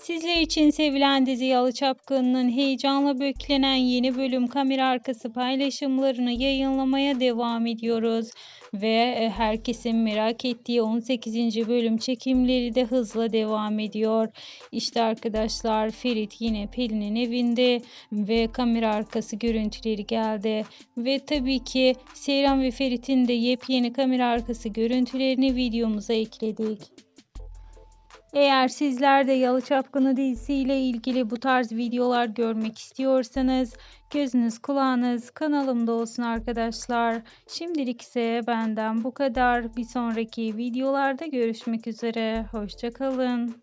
Sizler için sevilen dizi Yalı Çapkını'nın heyecanla beklenen yeni bölüm kamera arkası paylaşımlarını yayınlamaya devam ediyoruz. Ve e, herkesin merak ettiği 18. bölüm çekimleri de hızla devam ediyor. İşte arkadaşlar Ferit yine Pelin'in evinde ve kamera arkası görüntüleri geldi. Ve tabii ki Seyran ve Ferit'in de yepyeni kamera arkası görüntülerini videomuza ekledik. Eğer sizler de Yalı Çapkını dizisiyle ilgili bu tarz videolar görmek istiyorsanız gözünüz kulağınız kanalımda olsun arkadaşlar. Şimdilik ise benden bu kadar. Bir sonraki videolarda görüşmek üzere. Hoşçakalın.